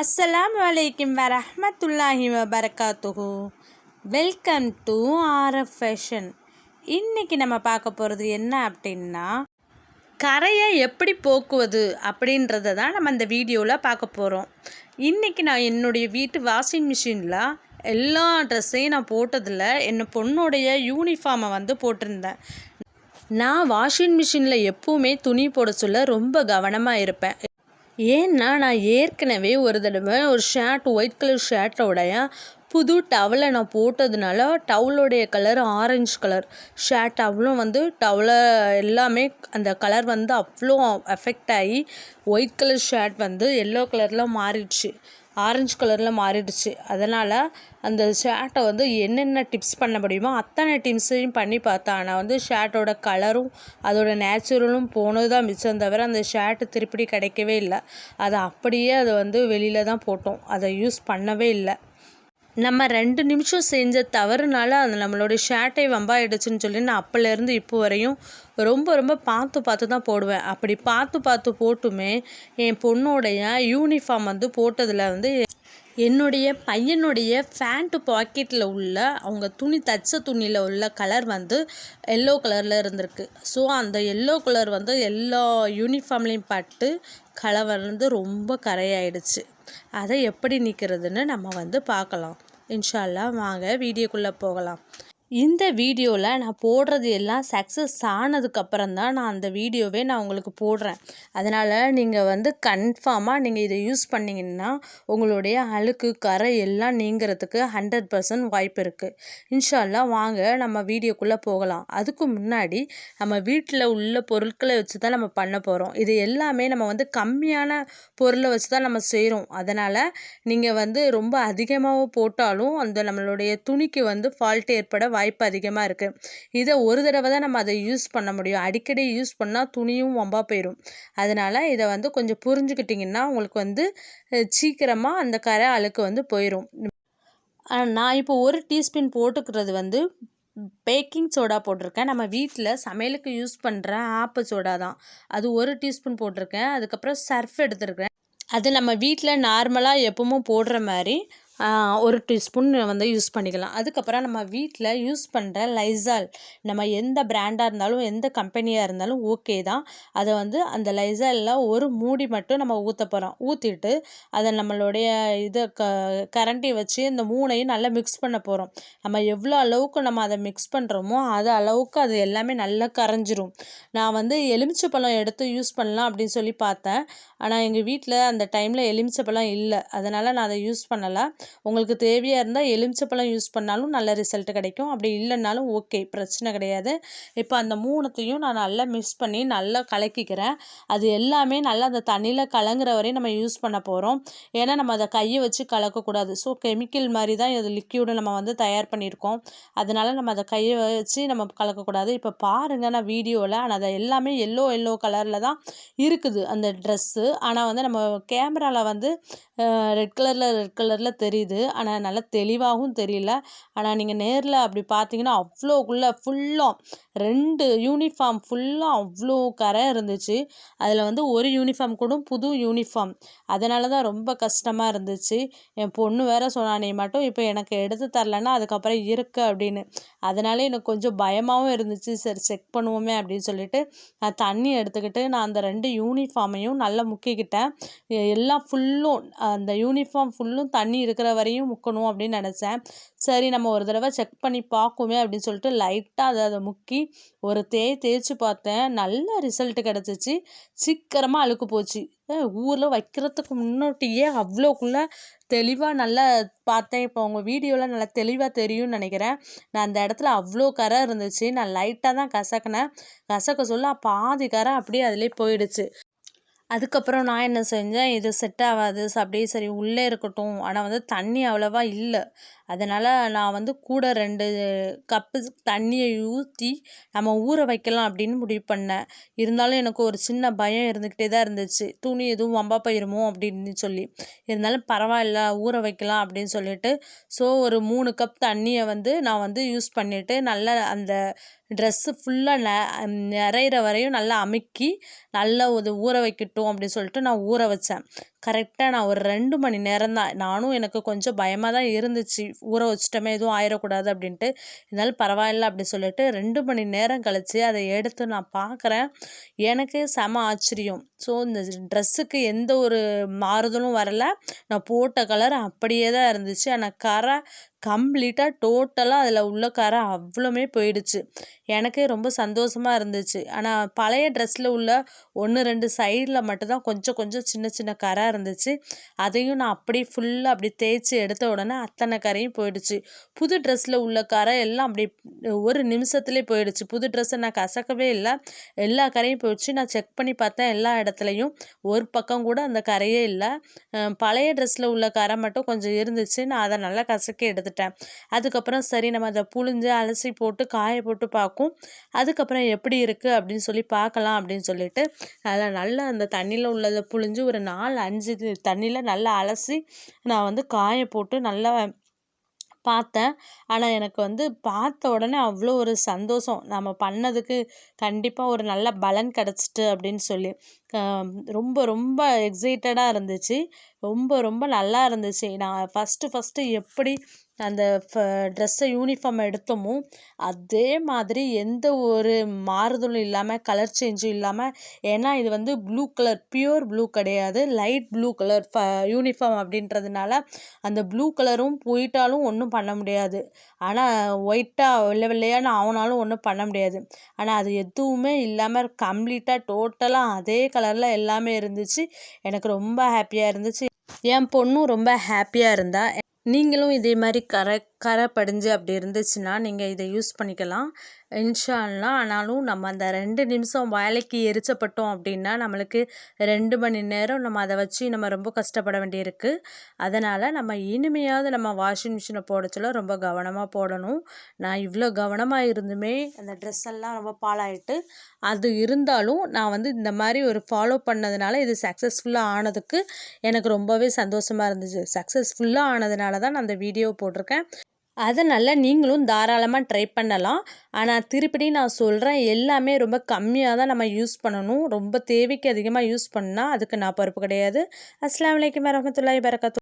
அஸ்ஸலாம் வலைக்கம் வரமத்துல்லாஹி வபரகாத்துஹு. Welcome to RF fashion. இன்றைக்கி நம்ம பார்க்க போகிறது என்ன அப்படின்னா கரையை எப்படி போக்குவது அப்படின்றத தான் நம்ம இந்த வீடியோவில் பார்க்க போகிறோம் இன்றைக்கி நான் என்னுடைய வீட்டு வாஷிங் மிஷினில் எல்லா ட்ரெஸ்ஸையும் நான் போட்டதில் என் பொண்ணுடைய யூனிஃபார்மை வந்து போட்டிருந்தேன். நான் வாஷிங் மிஷினில் எப்போவுமே துணி போட சொல்ல ரொம்ப கவனமாக இருப்பேன். ஏன்னா நான் ஏற்கனவே ஒரு தடவை ஒரு ஷர்ட் ஒயிட் கலர் ஷர்ட்டோடைய புது டவலை நான் போட்டதுனால டவுலோடைய கலர் ஆரஞ்சு கலர் ஷர்ட் அவ்வளோ வந்து டவலை எல்லாமே அந்த கலர் வந்து அவ்வளோ எஃபெக்ட் ஆகி ஒயிட் கலர் ஷர்ட் வந்து எல்லோ கலரில் மாறிடுச்சு. ஆரஞ்சு கலரில் மாறிடுச்சு. அதனால் அந்த ஷர்ட்டை வந்து என்னென்ன டிப்ஸ் பண்ண முடியுமோ அத்தனை டிப்ஸையும் பண்ணி பார்த்தேன் ஆனால் வந்து ஷர்ட்டோட கலரும் அதோட நேச்சுரலும் போனது தான் மிச்சம் தவிர அந்த ஷர்ட்டு திருப்பி கிடைக்கவே இல்லை. அதை அப்படியே அதை வந்து வெளியில் தான் போட்டோம். அதை யூஸ் பண்ணவே இல்லை. நம்ம ரெண்டு நிமிஷம் செஞ்ச தவறுனால அது நம்மளுடைய ஷர்ட்டை வம்பாயிடுச்சுன்னு சொல்லி நான் அப்போலேருந்து இப்போ வரையும் ரொம்ப ரொம்ப பார்த்து பார்த்து தான் போடுவேன். அப்படி பார்த்து பார்த்து போட்டுமே என் பொண்ணோடைய யூனிஃபார்ம் வந்து போட்டதில் வந்து என்னுடைய பையனுடைய ஃபேண்ட்டு பாக்கெட்டில் உள்ள அவங்க துணி தச்ச துணியில் உள்ள கலர் வந்து எல்லோ கலரில் இருந்திருக்கு. ஸோ அந்த எல்லோ கலர் வந்து எல்லா யூனிஃபார்ம்லேயும் பட்டு கலர் வந்து ரொம்ப கரையாயிடுச்சு. அதை எப்படி நிற்கிறதுன்னு நம்ம வந்து பார்க்கலாம். இன்ஷால்லா வாங்க வீடியோக்குள்ளே போகலாம். இந்த வீடியோவில் நான் போடுறது எல்லாம் சக்ஸஸ் ஆனதுக்கப்புறம் தான் நான் அந்த வீடியோவே நான் உங்களுக்கு போடுறேன். அதனால் நீங்கள் வந்து கன்ஃபார்மாக நீங்கள் இதை யூஸ் பண்ணிங்கன்னா உங்களுடைய அழுக்கு கரை எல்லாம் நீங்கிறதுக்கு ஹண்ட்ரட் பர்சன்ட் வாய்ப்பு இருக்குது இன்ஷால்லா வாங்க நம்ம வீடியோக்குள்ளே போகலாம். அதுக்கு முன்னாடி நம்ம வீட்டில் உள்ள பொருட்களை வச்சு தான் நம்ம பண்ண போகிறோம் இது எல்லாமே நம்ம வந்து கம்மியான பொருளை வச்சு தான் நம்ம செய்கிறோம் அதனால் நீங்கள் வந்து ரொம்ப அதிகமாக போட்டாலும் அந்த நம்மளுடைய துணிக்கு வந்து ஃபால்ட் ஏற்பட வாய்ப்பு அதிகமாக இருக்குது இதை ஒரு தடவை தான் நம்ம அதை யூஸ் பண்ண முடியும். அடிக்கடி யூஸ் பண்ணால் துணியும் வம்பா போயிடும் அதனால் இதை வந்து கொஞ்சம் புரிஞ்சுக்கிட்டிங்கன்னா உங்களுக்கு வந்து சீக்கிரமாக அந்த கரை அழுக்கு வந்து போயிடும் நான் இப்போ ஒரு டீஸ்பூன் போட்டுக்கிறது வந்து பேக்கிங் சோடா போட்டிருக்கேன். நம்ம வீட்டில் சமையலுக்கு யூஸ் பண்ணுற ஆப்பு சோடா தான். அது ஒரு டீஸ்பூன் போட்டிருக்கேன். அதுக்கப்புறம் சர்ஃப் எடுத்துருக்கேன் அது நம்ம வீட்டில் நார்மலாக எப்பவும் போடுற மாதிரி ஒரு டீஸ்பூன் வந்து யூஸ் பண்ணிக்கலாம். அதுக்கப்புறம் நம்ம வீட்டில் யூஸ் பண்ணுற லைசால் நம்ம எந்த பிராண்டாக இருந்தாலும் எந்த கம்பெனியாக இருந்தாலும் ஓகே தான். அதை வந்து அந்த லைசாலில் ஒரு மூடி மட்டும் நம்ம ஊற்ற போகிறோம் ஊற்றிட்டு அதை நம்மளுடைய இதை க கரண்டி வச்சு இந்த மூணையும் நல்லா மிக்ஸ் பண்ண போகிறோம் நம்ம எவ்வளோ அளவுக்கு நம்ம அதை மிக்ஸ் பண்ணுறோமோ அது அளவுக்கு அது எல்லாமே நல்லா கரைஞ்சிரும். நான் வந்து எலுமிச்சை பழம் எடுத்து யூஸ் பண்ணலாம் அப்படின்னு சொல்லி பார்த்தேன். ஆனால் எங்கள் வீட்டில் அந்த டைமில் எலுமிச்சை பழம் இல்லை. அதனால் நான் அதை யூஸ் பண்ணலை. உங்களுக்கு தேவையாக இருந்தால் எலுமிச்சப்பழம் யூஸ் பண்ணாலும் நல்ல ரிசல்ட் கிடைக்கும். அப்படி இல்லைனாலும் ஓகே பிரச்சனை கிடையாது. இப்போ அந்த மூணுத்தையும் நான் நல்லா மிக்ஸ் பண்ணி நல்லா கலக்கிக்கிறேன். அது எல்லாமே நல்லா அந்த தண்ணியில் கலங்குற வரையும் நம்ம யூஸ் பண்ண போகிறோம் ஏன்னா நம்ம அதை கையை வச்சு கலக்கக்கூடாது. ஸோ கெமிக்கல் மாதிரி தான் இது லிக்யூடு நம்ம வந்து தயார் பண்ணியிருக்கோம். அதனால் நம்ம அதை கையை வச்சு நம்ம கலக்கக்கூடாது. இப்போ பாருங்கள் நான் வீடியோவில் ஆனால் அதை எல்லாமே எல்லோ எல்லோ கலரில் தான் இருக்குது அந்த ட்ரெஸ்ஸு ஆனால் வந்து நம்ம கேமராவில் வந்து ரெட் கலரில் ரெட் கலரில் தெரியும் தெரியுது. ஆனால் நல்லா தெளிவாகவும் தெரியல. ஆனால் நீங்கள் நேரில் அப்படி பார்த்தீங்கன்னா அவ்வளோக்குள்ளே ஃபுல்லாக ரெண்டு யூனிஃபார்ம் ஃபுல்லாக அவ்வளோ கரை இருந்துச்சு. அதில் வந்து ஒரு யூனிஃபார்ம் கூட புது யூனிஃபார்ம் அதனால தான் ரொம்ப கஷ்டமாக இருந்துச்சு. என் பொண்ணு வேற சொன்னா நீ மட்டும் இப்போ எனக்கு எடுத்து தரலன்னா அதுக்கப்புறம் இருக்கு அப்படின்னு. அதனால எனக்கு கொஞ்சம் பயமாகவும் இருந்துச்சு. சரி செக் பண்ணுவோமே அப்படின்னு சொல்லிட்டு நான் தண்ணி எடுத்துக்கிட்டு நான் அந்த ரெண்டு யூனிஃபார்மையும் நல்லா முக்கிக்கிட்டேன். எல்லாம் ஃபுல்லும் அந்த யூனிஃபார்ம் ஃபுல்லும் தண்ணி இருக்கிற வரையும் முக்கணும் அப்படின்னு நினச்சேன். சரி நம்ம ஒரு தடவை செக் பண்ணி பார்க்குமே அப்படின்னு சொல்லிட்டு லைட்டாக அதை அதை முக்கி ஒரு தேய் தேய்ச்சி பார்த்தேன். நல்ல ரிசல்ட் கிடச்சிச்சு. சீக்கிரமாக அழுக்கு போச்சு. ஊரில் வைக்கிறதுக்கு முன்னோட்டியே அவ்வளோக்குள்ளே தெளிவாக நல்லா பார்த்தேன். இப்போ உங்கள் வீடியோவில் நல்லா தெளிவாக தெரியும்னு நினைக்கிறேன். நான் அந்த இடத்துல அவ்வளோ கரை இருந்துச்சு. நான் லைட்டாக தான் கசக்கினேன். கசக்க சொல்ல பாதி கரை அப்படியே அதிலே போயிடுச்சு. அதுக்கப்புறம் நான் என்ன செஞ்சேன் இது செட் ஆகாது அப்படியே சரி உள்ளே இருக்கட்டும். ஆனால் வந்து தண்ணி அவ்வளோவா இல்லை. அதனால் நான் வந்து கூட ரெண்டு கப்பு தண்ணியை ஊற்றி நம்ம ஊற வைக்கலாம் அப்படின்னு முடிவு பண்ணேன். இருந்தாலும் எனக்கு ஒரு சின்ன பயம் இருந்துக்கிட்டே தான் இருந்துச்சு. துணி எதுவும் வம்பா போயிருமோ அப்படின்னு சொல்லி. இருந்தாலும் பரவாயில்ல ஊற வைக்கலாம் அப்படின்னு சொல்லிட்டு. ஸோ ஒரு மூணு கப் தண்ணியை வந்து நான் வந்து யூஸ் பண்ணிவிட்டு நல்லா அந்த ட்ரெஸ்ஸு ஃபுல்லாக ந நிறையிற வரையும் நல்லா அமுக்கி நல்லா ஒரு ஊற வைக்கட்டும் அப்படின்னு சொல்லிட்டு நான் ஊற வச்சேன். கரெக்டாக நான் ஒரு ரெண்டு மணி நேரம் தான். நானும் எனக்கு கொஞ்சம் பயமாக தான் இருந்துச்சு. ஊற வச்சிட்டோமே எதுவும் ஆயிடக்கூடாது அப்படின்ட்டு. இருந்தாலும் பரவாயில்ல அப்படி சொல்லிட்டு ரெண்டு மணி நேரம் கழித்து அதை எடுத்து நான் பார்க்குறேன். எனக்கு செம ஆச்சரியம். ஸோ இந்த ட்ரெஸ்ஸுக்கு எந்த ஒரு மாறுதலும் வரலை. நான் போட்ட கலர் அப்படியே தான் இருந்துச்சு. ஆனால் கரை கம்ப்ளீட்டாக டோட்டலாக அதில் உள்ள கரை அவ்வளோமே போயிடுச்சு. எனக்கே ரொம்ப சந்தோஷமாக இருந்துச்சு. ஆனால் பழைய ட்ரெஸ்ஸில் உள்ள ஒன்று ரெண்டு சைடில் மட்டும்தான் கொஞ்சம் கொஞ்சம் சின்ன சின்ன கரை இருந்துச்சு. அதையும் நான் அப்படியே ஃபுல்லாக அப்படி தேய்ச்சி எடுத்த உடனே அத்தனை கரையும் போயிடுச்சு. புது ட்ரெஸ்ஸில் உள்ள கரை எல்லாம் அப்படி ஒரு நிமிஷத்துலேயே போயிடுச்சு. புது ட்ரெஸ்ஸை நான் கசக்கவே இல்லை. எல்லா கரையும் போயிடுச்சு. நான் செக் பண்ணி பார்த்தேன் எல்லா இடத்துலையும். ஒரு பக்கம் கூட அந்த கரையே இல்லை. பழைய ட்ரெஸ்ஸில் உள்ள கரை மட்டும் கொஞ்சம் இருந்துச்சு. நான் அதை நல்லா கசக்கி எடுத்துட்டேன். அதுக்கப்புறம் சரி நம்ம அதை புழிஞ்சு அலசி போட்டு காய போட்டு பார்க்கும். அதுக்கப்புறம் எப்படி இருக்குது அப்படின்னு சொல்லி பார்க்கலாம் அப்படின்னு சொல்லிட்டு அதில் நல்லா அந்த தண்ணியில் உள்ளதை புழிஞ்சு ஒரு நாலு அஞ்சு தண்ணியில் நல்லா அலசி நான் வந்து காய போட்டு நல்லா பார்த்தேன். ஆனால் எனக்கு வந்து பார்த்த உடனே அவ்வளோ ஒரு சந்தோஷம். நம்ம பண்ணதுக்கு கண்டிப்பாக ஒரு நல்ல பலன் கிடச்சிட்டு அப்படின்னு சொல்லி. ரொம்ப ரொம்ப எக்ஸைட்டடாக இருந்துச்சு. ரொம்ப ரொம்ப நல்லா இருந்துச்சு. நான் ஃபஸ்ட்டு ஃபஸ்ட்டு எப்படி அந்த ஃப ட்ரெஸ்ஸை யூனிஃபார்ம் எடுத்தோமோ அதே மாதிரி எந்த ஒரு மாறுதலும் இல்லாமல் கலர் சேஞ்சும் இல்லாமல் ஏன்னா இது வந்து ப்ளூ கலர் பியூர் ப்ளூ கிடையாது. லைட் ப்ளூ கலர் ஃப யூனிஃபார்ம் அப்படின்றதுனால அந்த ப்ளூ கலரும் போயிட்டாலும் ஒன்றும் பண்ண முடியாது. ஆனால் ஒயிட்டாக வெள்ளை வெள்ளையான ஆனாலும் ஒன்றும் பண்ண முடியாது. ஆனால் அது எதுவுமே இல்லாமல் கம்ப்ளீட்டாக டோட்டலாக அதே கலர் கலரில் எல்லாமே இருந்துச்சு. எனக்கு ரொம்ப ஹாப்பியாக இருந்துச்சு. என் பொண்ணும் ரொம்ப ஹாப்பியாக இருந்தா. நீங்களும் இதே மாதிரி கரை கரை படிஞ்சு அப்படி இருந்துச்சுன்னா நீங்கள் இதை யூஸ் பண்ணிக்கலாம். இன்ஷா அல்லா ஆனாலும் நம்ம அந்த ரெண்டு நிமிஷம் வேலைக்கு எரிச்சப்பட்டோம் அப்படின்னா நம்மளுக்கு ரெண்டு மணி நேரம் நம்ம அதை வச்சு நம்ம ரொம்ப கஷ்டப்பட வேண்டியிருக்கு. அதனால் நம்ம இனிமையாவது நம்ம வாஷிங் மிஷினை போட ரொம்ப கவனமாக போடணும். நான் இவ்வளோ கவனமாக இருந்துமே அந்த ட்ரெஸ் எல்லாம் ரொம்ப பாழாயிட்டு அது இருந்தாலும் நான் வந்து இந்த மாதிரி ஒரு ஃபாலோ பண்ணதுனால இது சக்ஸஸ்ஃபுல்லாக ஆனதுக்கு எனக்கு ரொம்பவே சந்தோஷமாக இருந்துச்சு. சக்ஸஸ்ஃபுல்லாக ஆனதுனால தான் நான் அந்த வீடியோ போட்டிருக்கேன். அதனால் நீங்களும் தாராளமாக ட்ரை பண்ணலாம். ஆனால் திருப்படி நான் சொல்கிறேன் எல்லாமே ரொம்ப கம்மியாக தான் நம்ம யூஸ் பண்ணணும். ரொம்ப தேவைக்கு அதிகமாக யூஸ் பண்ணால் அதுக்கு நான் பொறுப்பு கிடையாது. அஸ்லாம் வலைக்கம் வரமத்துல்லாய் வரகத்து